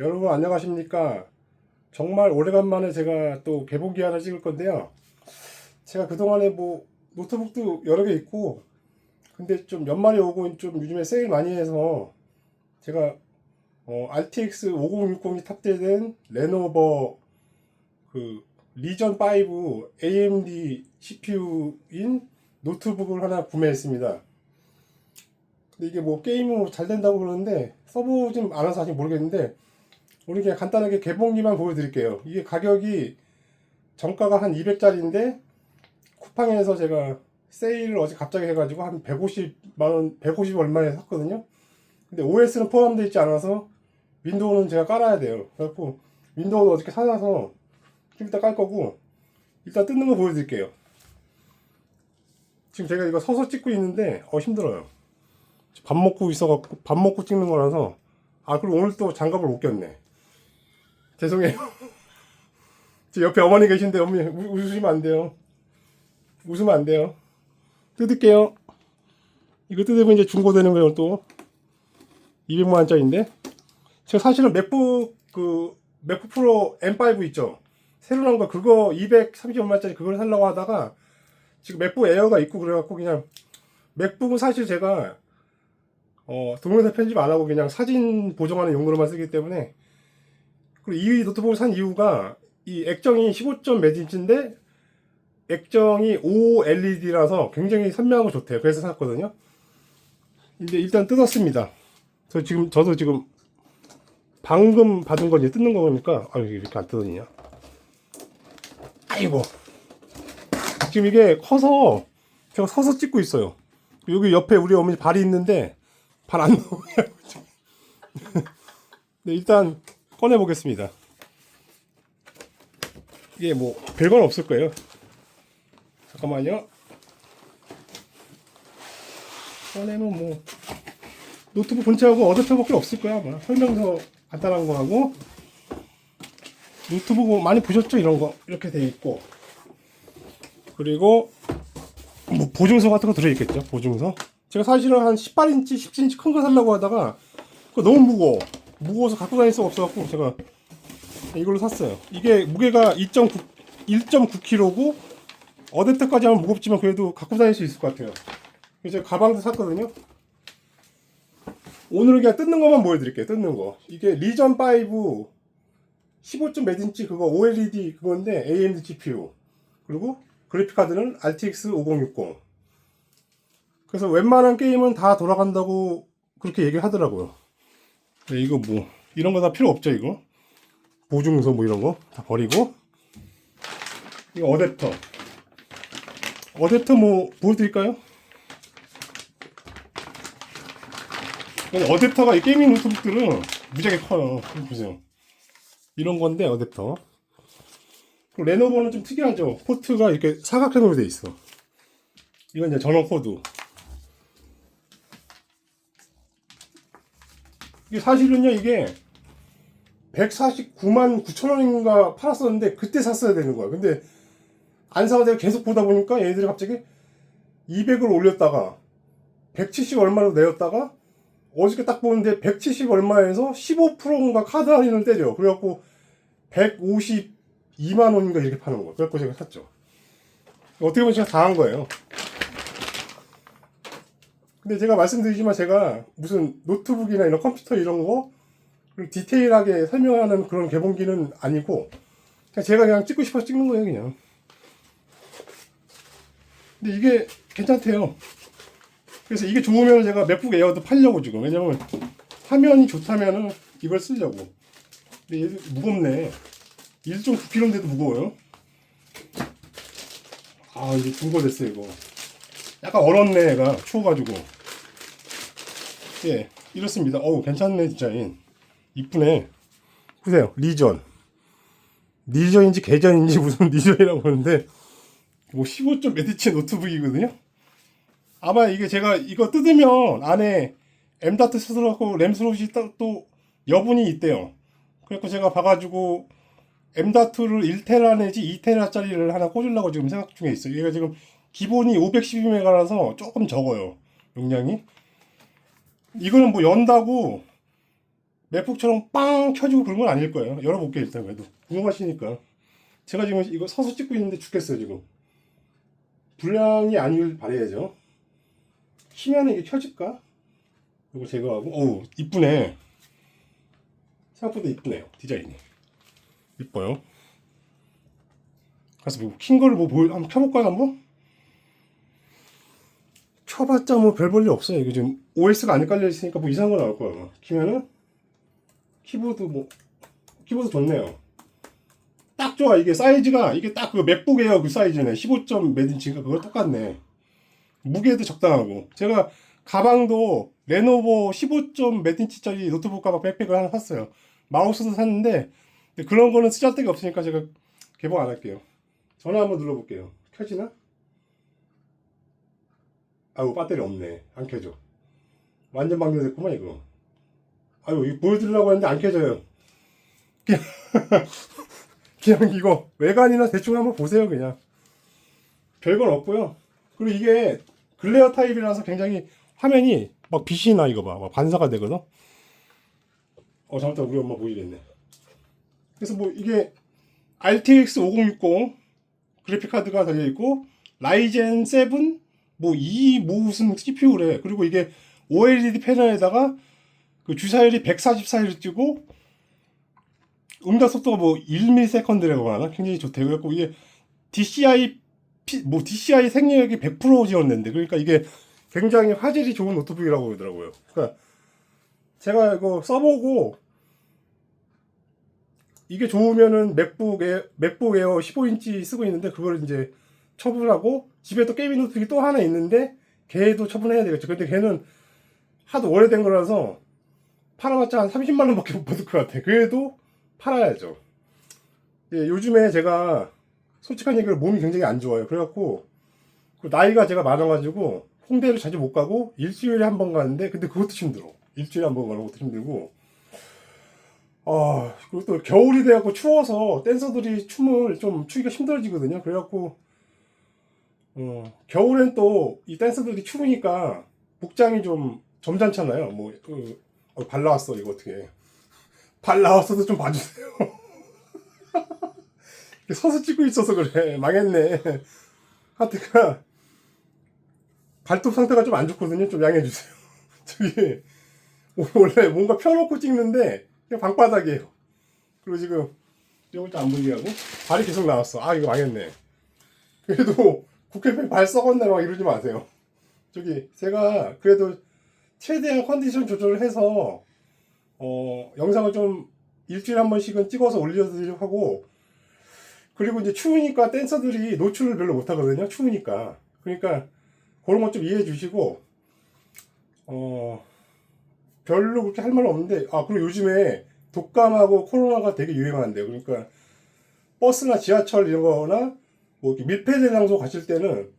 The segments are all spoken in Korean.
여러분 안녕하십니까? 정말 오래간만에 제가 또 개봉기 하나 찍을 건데요. 제가 그동안에 뭐 노트북도 여러 개 있고 근데 좀 연말이 오고 좀 요즘에 세일 많이 해서 제가 어, RTX 5060이 탑재된 레노버 그 리전 5 AMD CPU인 노트북을 하나 구매했습니다. 근데 이게 뭐 게임은 잘 된다고 그러는데 써보진 않아서 아직 모르겠는데 우리 그냥 간단하게 개봉기만 보여드릴게요. 이게 가격이 정가가 한 200짜리인데 쿠팡에서 제가 세일을 어제 갑자기 해가지고 한 150만원, 150 얼마에 샀거든요. 근데 OS는 포함되어 있지 않아서 윈도우는 제가 깔아야 돼요. 그래갖고 윈도우는 어저께 사놔서 좀 이따 깔 거고 일단 뜯는 거 보여드릴게요. 지금 제가 이거 서서 찍고 있는데 어 힘들어요. 밥 먹고 있어갖고 밥 먹고 찍는 거라서 아 그리고 오늘 또 장갑을 못 꼈네. 죄송해요. 제 옆에 어머니 계신데 어머니 우- 웃으시면 안 돼요. 웃으면 안 돼요. 뜯을게요. 이거 뜯으면 이제 중고 되는 거예요 또. 200만 원짜리인데. 제가 사실은 맥북 그 맥북 프로 M5 있죠. 새로 나온 거 그거 230 얼마짜리 그걸 살려고 하다가 지금 맥북 에어가 있고 그래갖고 그냥 맥북은 사실 제가 어, 동영상 편집 안 하고 그냥 사진 보정하는 용도로만 쓰기 때문에 그리고 이 노트북을 산 이유가 이 액정이 15점 몇 인치인데 액정이 OLED라서 굉장히 선명하고 좋대요. 그래서 샀거든요. 근데 일단 뜯었습니다. 저 지금 저도 지금 방금 받은 거 이제 뜯는 거 보니까 아 이렇게 안 뜯어지냐? 아이고 지금 이게 커서 제가 서서 찍고 있어요. 여기 옆에 우리 어머니 발이 있는데 발 안 나오냐고 일단 꺼내 보겠습니다. 이게 뭐 별건 없을 거예요. 잠깐만요. 꺼내면 뭐 노트북 본체하고 어댑터밖에 없을 거야 아마. 설명서 간단한 거 하고. 노트북 뭐 많이 보셨죠? 이런 거. 이렇게 돼 있고. 그리고 뭐 보증서 같은 거 들어 있겠죠? 보증서. 제가 사실은 한 18인치 17인치 큰 거 살려고 하다가 그거 너무 무거워 무거워서 갖고 다닐 수가 없어갖고 제가 이걸로 샀어요. 이게 무게가 2.9 1.9kg고 어댑터까지 하면 무겁지만 그래도 갖고 다닐 수 있을 것 같아요. 제가 가방도 샀거든요. 오늘은 그냥 뜯는 것만 보여드릴게요 뜯는 거. 이게 리전 5 15점 몇 인치 그거 OLED 그건데 AMD GPU 그리고 그래픽 카드는 RTX 5060 그래서 웬만한 게임은 다 돌아간다고 그렇게 얘기를 하더라고요. 네, 이거 뭐 이런 거 다 필요 없죠 이거? 보증서 뭐 이런 거 다 버리고. 이거 어댑터. 어댑터 뭐 보여드릴까요? 어댑터가 이 게이밍 노트북들은 무지하게 커요. 보세요. 이런 건데 어댑터. 레노버는 좀 특이하죠. 포트가 이렇게 사각형으로 돼 있어. 이건 이제 전원 코드 이게 사실은요 이게 149만 9천 원인가 팔았었는데 그때 샀어야 되는 거야 근데 안 사고 내가 계속 보다 보니까 얘들이 갑자기 200을 올렸다가 170 얼마로 내었다가 어저께 딱 보는데 170 얼마에서 15%인가 카드 할인을 때려. 그래갖고 152만 원인가 이렇게 파는 거야. 그래갖고 제가 샀죠. 어떻게 보면 제가 다한 거예요. 근데 제가 말씀드리지만 제가 무슨 노트북이나 이런 컴퓨터 이런 거 디테일하게 설명하는 그런 개봉기는 아니고 그냥 제가 그냥 찍고 싶어서 찍는 거예요 그냥. 근데 이게 괜찮대요. 그래서 이게 좋으면 제가 맥북 에어도 팔려고 지금. 왜냐면 화면이 좋다면은 이걸 쓰려고. 근데 얘도 무겁네. 1.9kg인데도 무거워요. 아 이제 중고 됐어 이거. 약간 얼었네 얘가. 추워가지고 예 이렇습니다 어우 괜찮네 디자인 이쁘네 보세요 리전 리전인지 개전인지 무슨 리전이라고 하는데 뭐 15점 몇 인치 노트북이거든요 아마 이게 제가 이거 뜯으면 안에 M.2 스로고 램 슬롯이 또, 또 여분이 있대요. 그래서 제가 봐가지고 M.2를 1테라 내지 2테라짜리를 하나 꽂으려고 지금 생각 중에 있어요. 얘가 지금 기본이 512메가라서 조금 적어요. 용량이. 이거는 뭐 연다고 맥북처럼 빵 켜지고 그런 건 아닐 거예요. 열어볼게요 일단 그래도 궁금하시니까. 제가 지금 이거 서서 찍고 있는데 죽겠어요 지금. 불량이 아니길 바래야죠. 키면 이게 켜질까? 이거 제거하고 어우 이쁘네. 생각보다 이쁘네요 디자인이. 이뻐요. 그래서 뭐킨 거를 뭐 보여 한번 켜볼까요 한번? 켜봤자 뭐 별 볼 일 없어요. 이거 지금 OS가 안 깔려 있으니까 뭐 이상한 거 나올 거야. 아마. 키면은 키보드 뭐 키보드 좋네요. 딱 좋아 이게 사이즈가 이게 딱 그 맥북 에어 그 사이즈네. 15점 몇 인치인가 그거 똑같네. 무게도 적당하고 제가 가방도 레노버 15점 몇 인치짜리 노트북 가방 백팩을 하나 샀어요. 마우스도 샀는데 그런 거는 쓰잘데가 없으니까 제가 개봉 안 할게요. 전화 한번 눌러볼게요. 켜지나? 아유 배터리 없네. 안 켜져. 완전 방전됐구만 이거. 아유 이거 보여드리려고 했는데 안 켜져요. 그냥, 그냥 이거 외관이나 대충 한번 보세요 그냥. 별건 없고요. 그리고 이게 글레어 타입이라서 굉장히 화면이 막 빛이 나 이거 봐. 막 반사가 되거든. 어 잘못하면 우리 엄마 보이겠네. 그래서 뭐 이게 RTX 5060 그래픽 카드가 달려 있고 라이젠 7 뭐 이 무슨 CPU래. 그리고 이게 OLED 패널에다가 그 주사율이 144를 띄고 음각 속도가 뭐 1ms라고 하나 굉장히 좋대요. 그래갖고 이게 DCI 뭐 DCI 생략이 100% 지원된대. 그러니까 이게 굉장히 화질이 좋은 노트북이라고 그러더라고요. 그러니까 제가 이거 써보고 이게 좋으면은 맥북 에 맥북 에어 15인치 쓰고 있는데 그걸 이제 처분하고 집에 또 게이밍 노트북이 또 하나 있는데 걔도 처분해야 되겠죠. 근데 걔는 하도 오래된 거라서 팔아봤자 한 30만 원밖에 못 받을 것 같아. 그래도 팔아야죠. 예, 요즘에 제가 솔직한 얘기로 몸이 굉장히 안 좋아요. 그래갖고 그 나이가 제가 많아가지고 홍대를 자주 못 가고 일주일에 한 번 가는데 근데 그것도 힘들어. 일주일에 한 번 가는 것도 힘들고 아 그리고 또 겨울이 돼갖고 추워서 댄서들이 춤을 좀 추기가 힘들어지거든요. 그래갖고 어, 겨울엔 또 이 댄서들이 추우니까 복장이 좀 점잖잖아요. 뭐 그, 어, 발 나왔어 이거 어떻게 발 나왔어도 좀 봐주세요. 서서 찍고 있어서 그래 망했네. 하트가 발톱 상태가 좀 안 좋거든요. 좀 양해해 주세요. 저기 원래 뭔가 펴놓고 찍는데 그냥 방바닥이에요. 그리고 지금 이걸 좀안 보이게 하고 발이 계속 나왔어. 아 이거 망했네. 그래도 국회의원 발 썩었네 막 이러지 마세요. 저기 제가 그래도 최대한 컨디션 조절을 해서 어 영상을 좀 일주일에 한 번씩은 찍어서 올려드리려고 하고 그리고 이제 추우니까 댄서들이 노출을 별로 못 하거든요. 추우니까. 그러니까 그런 것 좀 이해해 주시고 어 별로 그렇게 할 말은 없는데 아 그리고 요즘에 독감하고 코로나가 되게 유행하는데요. 그러니까 버스나 지하철 이런 거나 뭐 밀폐된 장소 가실 때는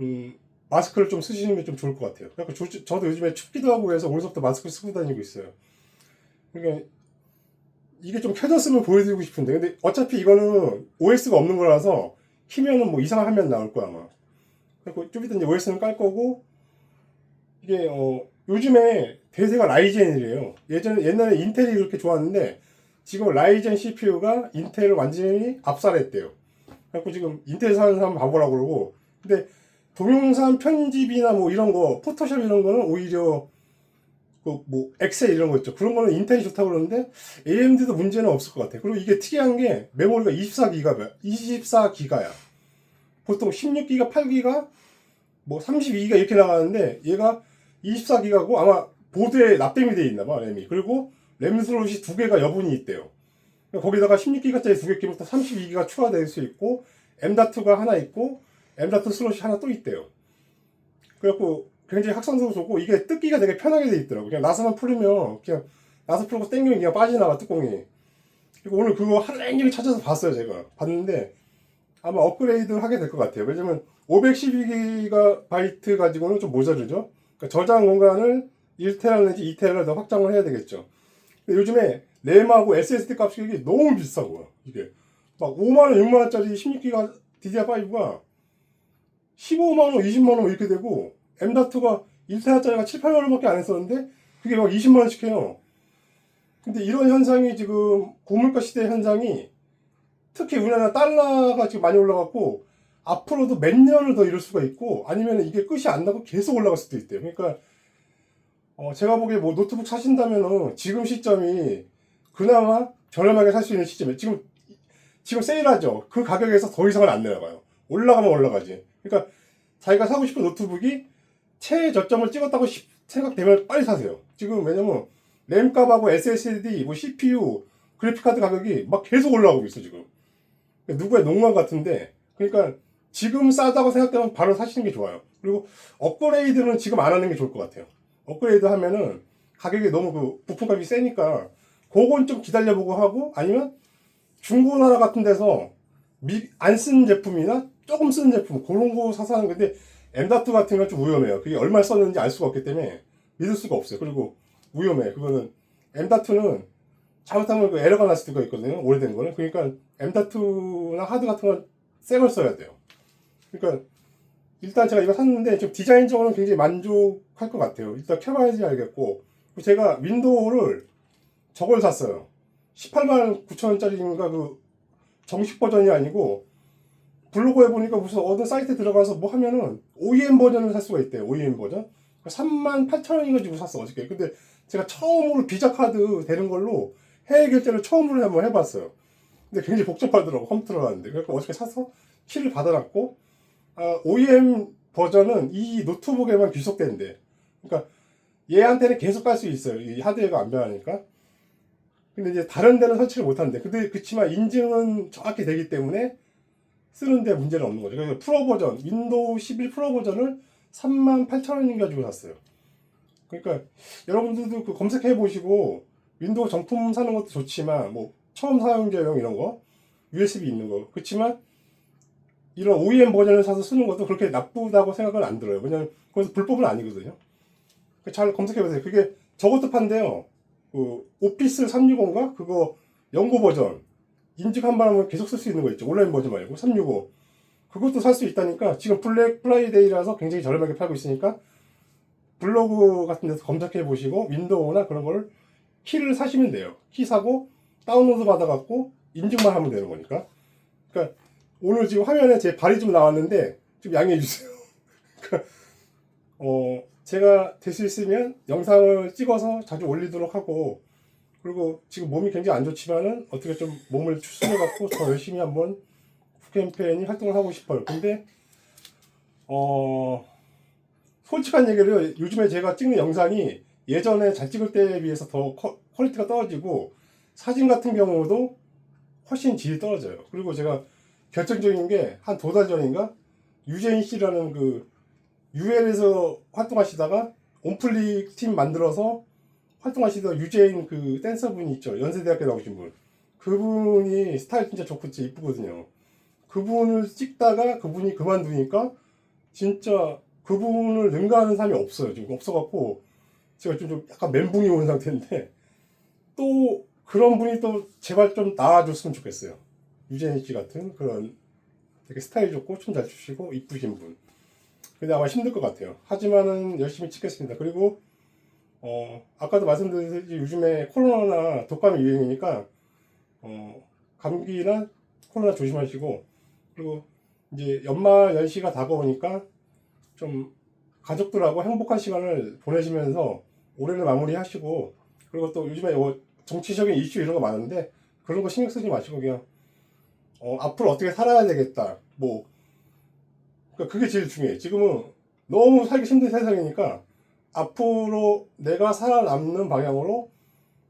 음 마스크를 좀 쓰시는 게 좀 좋을 것 같아요. 그러니까 저, 저도 요즘에 춥기도 하고 해서 오늘부터 마스크 쓰고 다니고 있어요. 그러니까 이게 좀 켜졌으면 보여드리고 싶은데 근데 어차피 이거는 OS가 없는 거라서 키면은 뭐 이상한 화면 나올 거야 아마 그리고 좀 이따 이제 OS는 깔 거고 이게 어 요즘에 대세가 라이젠이래요 예전에 옛날에 인텔이 그렇게 좋았는데 지금 라이젠 CPU가 인텔을 완전히 압살했대요 그래갖고 지금 인텔 사는 사람 바보라고 그러고 근데 동영상 편집이나 뭐 이런 거 포토샵 이런 거는 오히려 그 뭐 엑셀 이런 거 있죠. 그런 거는 인텔이 좋다고 그러는데 AMD도 문제는 없을 것 같아. 그리고 이게 특이한 게 메모리가 24기가 24기가야. 보통 16기가, 8기가, 뭐 32기가 이렇게 나가는데 얘가 24기가고 아마 보드에 납땜이 돼 있나 봐 램이. 그리고 램 슬롯이 두 개가 여분이 있대요. 거기다가 16기가짜리 두 개 끼면 또 32기가 추가될 수 있고 M.2가 하나 있고 M.2 슬롯이 하나 또 있대요. 그래갖고 굉장히 확산도도 좋고 이게 뜯기가 되게 편하게 돼 있더라고. 그냥 나사만 풀으면 그냥 나사 풀고 당기면 그냥 빠지나가 뚜껑이. 그리고 오늘 그거 하루 종일 찾아서 봤어요 제가. 봤는데 아마 업그레이드 하게 될 것 같아요. 왜냐면 512GB 가지고는 좀 모자르죠. 그러니까 저장 공간을 1테라 내지 2테라를 더 확장을 해야 되겠죠. 요즘에 램하고 SSD 값이 너무 비싸고요. 이게 막 5만 원, 6만 원짜리 16기가 DDR5가 15만 원, 20만 원 이렇게 되고 M.2가 1테라짜리가 7, 8만 원밖에 안 했었는데 그게 막 20만 원씩 해요. 근데 이런 현상이 지금 고물가 시대 현상이 특히 우리나라 달러가 지금 많이 올라갔고 앞으로도 몇 년을 더 이럴 수가 있고 아니면 이게 끝이 안 나고 계속 올라갈 수도 있대요. 그러니까 어, 제가 보기에 뭐 노트북 사신다면은 지금 시점이 그나마 저렴하게 살 수 있는 시점이에요. 지금 지금 세일하죠. 그 가격에서 더 이상은 안 내려가요. 올라가면 올라가지. 그러니까 자기가 사고 싶은 노트북이 최저점을 찍었다고 시- 생각되면 빨리 사세요. 지금 왜냐면 램 값하고 SSD, 뭐 CPU, 그래픽카드 가격이 막 계속 올라가고 있어 지금. 누구의 농간 같은데 그러니까 지금 싸다고 생각되면 바로 사시는 게 좋아요. 그리고 업그레이드는 지금 안 하는 게 좋을 것 같아요. 업그레이드 하면은 가격이 너무 그 부품 값이 세니까 그건 좀 기다려보고 하고 아니면 중고나라 같은 데서 안 쓰는 제품이나 조금 쓰는 제품 그런 거 사서 하는 건데 M.2 같은 건 좀 위험해요. 그게 얼마 썼는지 알 수가 없기 때문에 믿을 수가 없어요. 그리고 위험해. 그거는 M.2는 잘못하면 그 에러가 날 수가 있거든요. 오래된 거는. 그러니까 M.2나 하드 같은 건 새 걸 써야 돼요. 그러니까 일단 제가 이거 샀는데 좀 디자인적으로는 굉장히 만족할 것 같아요. 일단 켜봐야지 알겠고 제가 윈도우를 저걸 샀어요. 18만 9천 원짜리인가 그 정식 버전이 아니고 블로그에 보니까 무슨 어느 사이트에 들어가서 뭐 하면은 OEM 버전을 살 수가 있대요. OEM 버전. 3만 8천 원인가 주고 샀어 어저께. 근데 제가 처음으로 비자 카드 되는 걸로 해외 결제를 처음으로 한번 해봤어요. 근데 굉장히 복잡하더라고 컴퓨터로 하는데 그래서 어저께 사서 키를 받아놨고 아, OEM 버전은 이 노트북에만 귀속된대. 그러니까 얘한테는 계속 깔수 있어요. 이 하드웨어가 안 변하니까. 근데 이제 다른 데는 설치를 못하는데 근데 그치만 인증은 정확히 되기 때문에 쓰는데 문제는 없는 거죠. 그래서 프로 버전, 윈도우 11 프로 버전을 3만 8천 원인가 주고 샀어요. 그러니까 여러분들도 그 검색해 보시고 윈도우 정품 사는 것도 좋지만 뭐 처음 사용자용 이런 거 USB 있는 거 그렇지만 이런 OEM 버전을 사서 쓰는 것도 그렇게 나쁘다고 생각은 안 들어요. 왜냐면 그것도 불법은 아니거든요. 잘 검색해 보세요. 그게 저것도 판대요. 그 오피스 365인가 그거 연구 버전 인증 한 번 하면 계속 쓸 수 있는 거 있죠. 온라인 버전 말고 365 그것도 살 수 있다니까 지금 블랙 프라이데이라서 굉장히 저렴하게 팔고 있으니까 블로그 같은 데서 검색해 보시고 윈도우나 그런 걸 키를 사시면 돼요. 키 사고 다운로드 받아갖고 인증만 하면 되는 거니까. 그러니까 오늘 지금 화면에 제 발이 좀 나왔는데 좀 양해해 주세요. 그러니까 어 제가 될 수 있으면 영상을 찍어서 자주 올리도록 하고 그리고 지금 몸이 굉장히 안 좋지만은 어떻게 좀 몸을 추스려 갖고 더 열심히 한번 캠페인이 활동을 하고 싶어요. 근데 어 솔직한 얘기를 요즘에 제가 찍는 영상이 예전에 잘 찍을 때에 비해서 더 퀄- 퀄리티가 떨어지고 사진 같은 경우도 훨씬 질이 떨어져요. 그리고 제가 결정적인 게 한 두 달 전인가 유재인 씨라는 그 UL에서 활동하시다가 온플릭 팀 만들어서 활동하시던 유재인 그 댄서분이 있죠. 연세대학교 나오신 분. 그분이 스타일 진짜 좋고 진짜 이쁘거든요. 그분을 찍다가 그분이 그만두니까 진짜 그분을 능가하는 사람이 없어요. 지금 없어갖고 제가 좀, 좀 약간 멘붕이 온 상태인데 또 그런 분이 또 제발 좀 나와줬으면 좋겠어요. 유재인 씨 같은 그런 되게 스타일 좋고 춤 잘 추시고 이쁘신 분. 근데 아마 힘들 것 같아요. 하지만은 열심히 찍겠습니다. 그리고 어 아까도 말씀드렸듯이 요즘에 코로나나 독감이 유행이니까 어 감기나 코로나 조심하시고 그리고 이제 연말 연시가 다가오니까 좀 가족들하고 행복한 시간을 보내시면서 올해를 마무리하시고 그리고 또 요즘에 뭐 정치적인 이슈 이런 거 많은데 그런 거 신경 쓰지 마시고 그냥 어, 앞으로 어떻게 살아야 되겠다 뭐 그러니까 그게 제일 중요해 지금은 너무 살기 힘든 세상이니까 앞으로 내가 살아남는 방향으로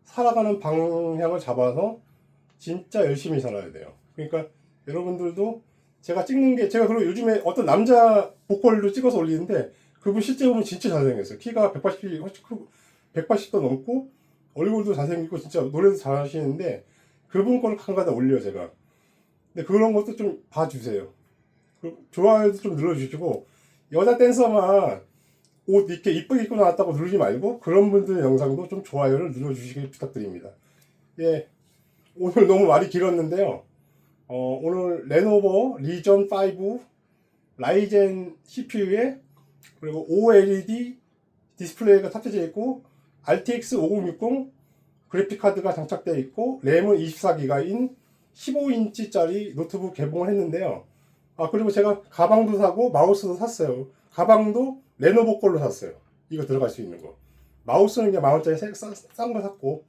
살아가는 방향을 잡아서 진짜 열심히 살아야 돼요 그러니까 여러분들도 제가 찍는 게 제가 그리고 요즘에 어떤 남자 보컬도 찍어서 올리는데 그분 실제 보면 진짜 잘생겼어요. 키가 180이 훨씬 크고 180도 넘고 얼굴도 잘생기고 진짜 노래도 잘하시는데 그분 거를 한 가다 올려요 제가. 근데 그런 것도 좀 봐주세요. 그 좋아요도 좀 눌러주시고 여자 댄서만 옷 이렇게 이쁘게 입고 나왔다고 누르지 말고 그런 분들 영상도 좀 좋아요를 눌러주시길 부탁드립니다. 예, 오늘 너무 말이 길었는데요. 어, 오늘 레노버 리전 5 라이젠 CPU에 그리고 OLED 디스플레이가 탑재되어 있고 RTX 5060 그래픽 카드가 장착되어 있고 램은 24기가인 15인치짜리 노트북 개봉을 했는데요. 아 그리고 제가 가방도 사고 마우스도 샀어요. 가방도 레노버 걸로 샀어요. 이거 들어갈 수 있는 거. 마우스는 그냥 만 원짜리 싼 거 샀고.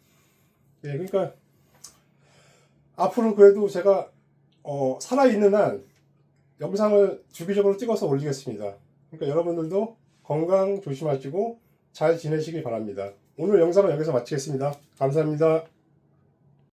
예, 그러니까 앞으로 그래도 제가 어, 살아 있는 한 영상을 주기적으로 찍어서 올리겠습니다. 그러니까 여러분들도 건강 조심하시고 잘 지내시길 바랍니다. 오늘 영상은 여기서 마치겠습니다. 감사합니다.